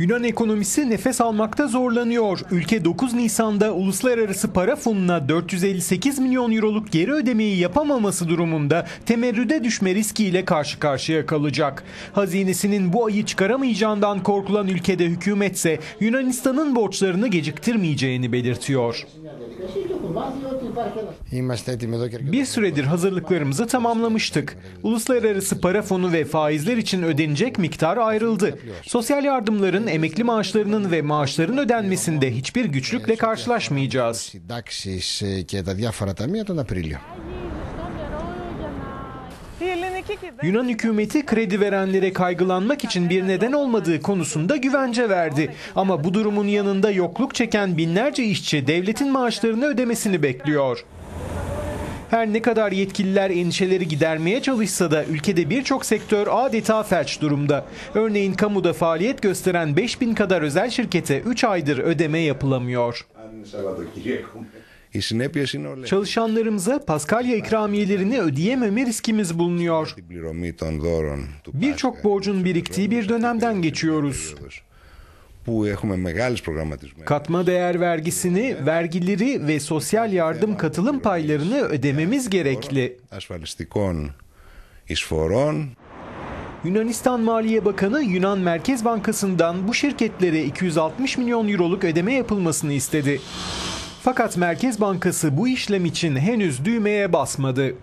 Yunan ekonomisi nefes almakta zorlanıyor. Ülke 9 Nisan'da Uluslararası Para Fonu'na 458 milyon euroluk geri ödemeyi yapamaması durumunda temerrüde düşme riskiyle karşı karşıya kalacak. Hazinesinin bu ayı çıkaramayacağından korkulan ülkede hükümetse Yunanistan'ın borçlarını geciktirmeyeceğini belirtiyor. Bir süredir hazırlıklarımızı tamamlamıştık. Uluslararası para fonu ve faizler için ödenecek miktar ayrıldı. Sosyal yardımların, emekli maaşlarının ve maaşların ödenmesinde hiçbir güçlükle karşılaşmayacağız. Yunan hükümeti kredi verenlere kaygılanmak için bir neden olmadığı konusunda güvence verdi. Ama bu durumun yanında yokluk çeken binlerce işçi devletin maaşlarını ödemesini bekliyor. Her ne kadar yetkililer endişeleri gidermeye çalışsa da ülkede birçok sektör adeta felç durumda. Örneğin kamuda faaliyet gösteren 5000 kadar özel şirkete 3 aydır ödeme yapılamıyor. Οι συνέπειε είναι όλε. Çalışanlarımıza Paskalya ikramiyelerini ödeyememe riskimiz bulunuyor. Την πληρωμή των δώρων του Birçok Πάσχα, borcun biriktiği bir dönemden geçiyoruz. που έχουμε μεγάλους προγραμματισμένους. Katma değer vergisini, vergileri ve sosyal yardım katılım paylarını ödememiz gerekli. ασφαλιστικών εισφορών Yunanistan Maliye Bakanı Yunan Merkez Bankası'ndan bu şirketlere 260 milyon euroluk ödeme yapılmasını istedi. Fakat Merkez Bankası bu işlem için henüz düğmeye basmadı.